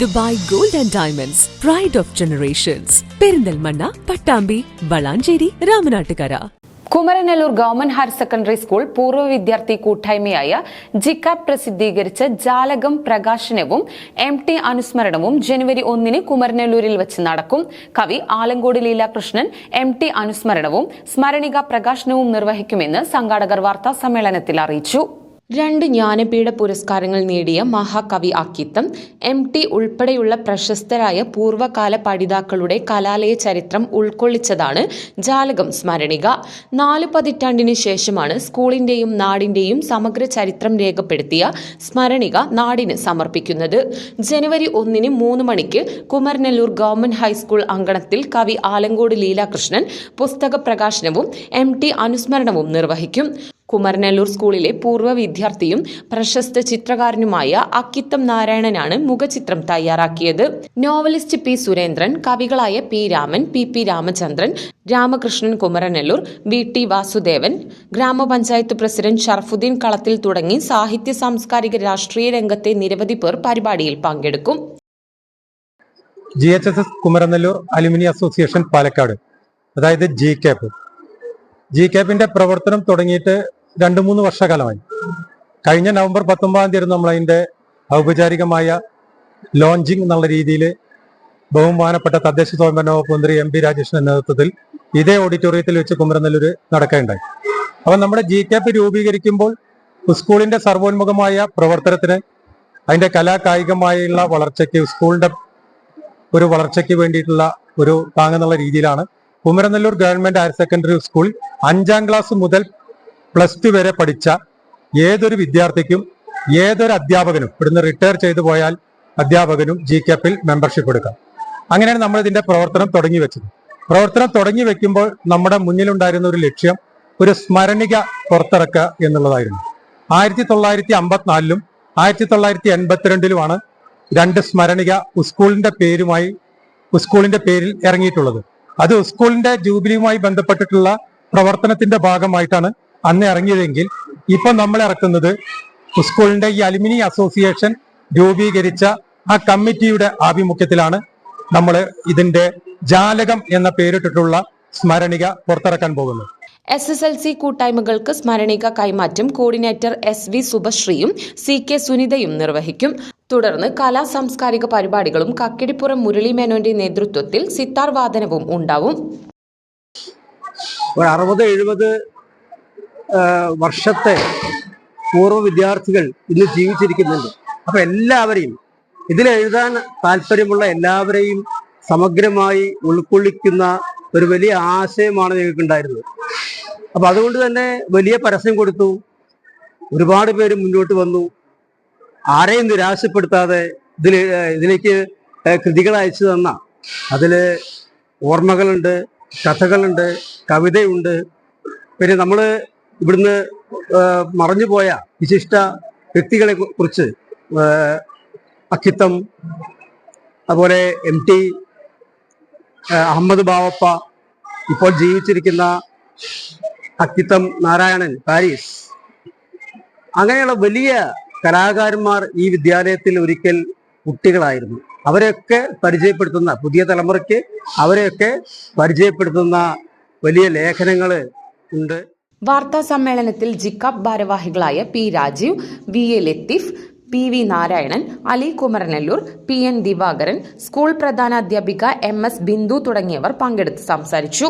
Dubai gold and diamonds pride of generations Perinthalmanna Pattambi Valanchery Ramanattukara. Kumaranellur government higher secondary school പൂർവ വിദ്യാർത്ഥി കൂട്ടായ്മയായ ജിക്കാപ് പ്രസിദ്ധീകരിച്ച ജാലകം പ്രകാശനവും എം ടി അനുസ്മരണവും ജനുവരി ഒന്നിന് കുമരനെല്ലൂരിൽ വെച്ച് നടക്കും. കവി ആലങ്കോട് ലീലാകൃഷ്ണൻ എം ടി അനുസ്മരണവും സ്മരണിക പ്രകാശനവും നിർവഹിക്കുമെന്ന് സംഘാടകർ വാർത്താ സമ്മേളനത്തിൽ അറിയിച്ചു. രണ്ട് ജ്ഞാനപീഠ പുരസ്കാരങ്ങൾ നേടിയ മഹാകവി അക്കിത്തം എം ടി ഉൾപ്പെടെയുള്ള പ്രശസ്തരായ പൂർവകാല പഠിതാക്കളുടെ കലാലയ ചരിത്രം ഉൾക്കൊള്ളിച്ചതാണ് ജാലകം സ്മരണിക. നാല് പതിറ്റാണ്ടിന് ശേഷമാണ് സ്കൂളിന്റെയും നാടിന്റെയും സമഗ്ര ചരിത്രം രേഖപ്പെടുത്തിയ സ്മരണിക നാടിന് സമർപ്പിക്കുന്നത്. ജനുവരി ഒന്നിന് മൂന്ന് മണിക്ക് കുമരനെല്ലൂർ ഗവൺമെന്റ് ഹൈസ്കൂൾ അങ്കണത്തിൽ കവി ആലങ്കോട് ലീലാകൃഷ്ണൻ പുസ്തക പ്രകാശനവും എം ടി അനുസ്മരണവും നിർവഹിക്കും. കുമരനെല്ലൂർ സ്കൂളിലെ പൂർവ വിദ്യാർത്ഥിയും പ്രശസ്ത ചിത്രകാരനുമായ അക്കിത്തം നാരായണനാണ് മുഖചിത്രം തയ്യാറാക്കിയത്. Novelist P Surendran കവികളായ P Raman P P Ramachandran Ramakrishnan Kumaranallur V T Vasudevan ഗ്രാമപഞ്ചായത്ത് പ്രസിഡന്റ് ഷർഫുദ്ദീൻ കളത്തിൽ തുടങ്ങി സാഹിത്യ സാംസ്കാരിക രാഷ്ട്രീയ രംഗത്തെ നിരവധി പേർ പരിപാടിയിൽ പങ്കെടുക്കും. G H S S Kumaranallur alumni association Palakkad അതായത് ജി ക്യാപ്പ്. ജി ക്യാപ്പിന്റെ പ്രവർത്തനം തുടങ്ങിയിട്ട് രണ്ട് മൂന്ന് വർഷകാലമായി കഴിഞ്ഞ നവംബർ പത്തൊമ്പതാം തീയതി നമ്മൾ അതിന്റെ ഔപചാരികമായ ലോഞ്ചിങ് എന്നുള്ള രീതിയിൽ ബഹുമാനപ്പെട്ട തദ്ദേശ സ്വയംഭരണ വകുപ്പ് മന്ത്രി എം പി രാജേഷിന്റെ നേതൃത്വത്തിൽ ഇതേ ഓഡിറ്റോറിയത്തിൽ വെച്ച് കുമരനെല്ലൂർ നടക്കുകയുണ്ടായി. അപ്പൊ നമ്മുടെ ജി കെ പി രൂപീകരിക്കുമ്പോൾ സ്കൂളിന്റെ സർവോന്മുഖമായ പ്രവർത്തനത്തിന് അതിന്റെ കലാകായികമായുള്ള വളർച്ചയ്ക്ക് സ്കൂളിന്റെ ഒരു വളർച്ചയ്ക്ക് വേണ്ടിയിട്ടുള്ള ഒരു താങ്ങെന്നുള്ള രീതിയിലാണ് Kumaranellur government higher secondary school അഞ്ചാം ക്ലാസ് മുതൽ പ്ലസ് ടു വരെ പഠിച്ച ഏതൊരു വിദ്യാർത്ഥിക്കും ഏതൊരു അധ്യാപകനും ഇവിടുന്ന് റിട്ടയർ ചെയ്തു പോയാൽ അധ്യാപകനും ജി കെപ്പിൽ മെമ്പർഷിപ്പ് എടുക്കാം. അങ്ങനെയാണ് നമ്മൾ ഇതിന്റെ പ്രവർത്തനം തുടങ്ങി വെച്ചത്. പ്രവർത്തനം തുടങ്ങി വെക്കുമ്പോൾ നമ്മുടെ മുന്നിലുണ്ടായിരുന്ന ഒരു ലക്ഷ്യം ഒരു സ്മരണിക പുറത്തിറക്കുക എന്നുള്ളതായിരുന്നു. ആയിരത്തി തൊള്ളായിരത്തി അമ്പത്തിനാലിലും ആയിരത്തി തൊള്ളായിരത്തി എൺപത്തിരണ്ടിലുമാണ് രണ്ട് സ്മരണിക സ്കൂളിന്റെ പേരുമായി സ്കൂളിന്റെ പേരിൽ ഇറങ്ങിയിട്ടുള്ളത്. അത് സ്കൂളിന്റെ ജൂബിലിയുമായി ബന്ധപ്പെട്ടിട്ടുള്ള പ്രവർത്തനത്തിന്റെ ഭാഗമായിട്ടാണ് അന്ന് ഇറങ്ങിയതെങ്കിൽ ഇപ്പൊ നമ്മൾ ഇറക്കുന്നത് സ്കൂളിന്റെ ഈ അലുമിനി അസോസിയേഷൻ രൂപീകരിച്ച ആ കമ്മിറ്റിയുടെ ആഭിമുഖ്യത്തിലാണ് നമ്മൾ ഇതിന്റെ ജാലകം എന്ന പേരിട്ടിട്ടുള്ള സ്മരണിക പുറത്തിറക്കാൻ പോകുന്നത്. എസ് എസ് എൽ സി കൂട്ടായ്മകൾക്ക് സ്മരണിക കൈമാറ്റം കോർഡിനേറ്റർ എസ് വി സുഭശ്രീയും സി കെ സുനിതയും നിർവഹിക്കും. തുടർന്ന് കലാ സാംസ്കാരിക പരിപാടികളും കക്കിടിപ്പുറം മുരളി മേനോന്റെ നേതൃത്വത്തിൽ സിത്താർ വാദനവും ഉണ്ടാവും. ഒരു അറുപത് എഴുപത് വർഷത്തെ പൂർവ വിദ്യാർത്ഥികൾ ഇന്ന് ജീവിച്ചിരിക്കുന്നുണ്ട്. അപ്പൊ എല്ലാവരെയും ഇതിലെഴുതാൻ താല്പര്യമുള്ള എല്ലാവരെയും സമഗ്രമായി ഉൾക്കൊള്ളിക്കുന്ന ഒരു വലിയ ആശയമാണ് ഞങ്ങൾക്കുണ്ടായിരുന്നത്. അപ്പൊ അതുകൊണ്ട് തന്നെ വലിയ പരസ്യം കൊടുത്തു. ഒരുപാട് പേര് മുന്നോട്ട് വന്നു. ആരെയും നിരാശപ്പെടുത്താതെ ഇതിൽ ഇതിലേക്ക് കൃതികൾ അയച്ചു തന്ന അതിൽ ഓർമ്മകളുണ്ട് കഥകളുണ്ട് കവിതയുണ്ട്. പിന്നെ നമ്മൾ ഇവിടുന്ന് മറഞ്ഞുപോയ വിശിഷ്ട വ്യക്തികളെ കുറിച്ച് അക്കിത്തം അതുപോലെ എം ടി അഹമ്മദ് ബാവപ്പ ഇപ്പോൾ ജീവിച്ചിരിക്കുന്ന അക്കിത്തം നാരായണൻ പാരീസ്. അങ്ങനെയുള്ള വലിയ കലാകാരന്മാർ ഈ വിദ്യാലയത്തിൽ ഒരിക്കൽ കുട്ടികളായിരുന്നു. അവരെയൊക്കെ പരിചയപ്പെടുത്തുന്ന പുതിയ തലമുറയ്ക്ക് അവരെയൊക്കെ പരിചയപ്പെടുത്തുന്ന വലിയ ലേഖനങ്ങൾ ഉണ്ട്. വാർത്താ സമ്മേളനത്തിൽ ജിക്കാബ് ഭാരവാഹികളായ P Rajeev V A Latheef P V Narayanan Ali Kumaranellur P N Divakaran school പ്രധാനാധ്യാപിക M S Bindu തുടങ്ങിയവർ പങ്കെടുത്ത് സംസാരിച്ചു.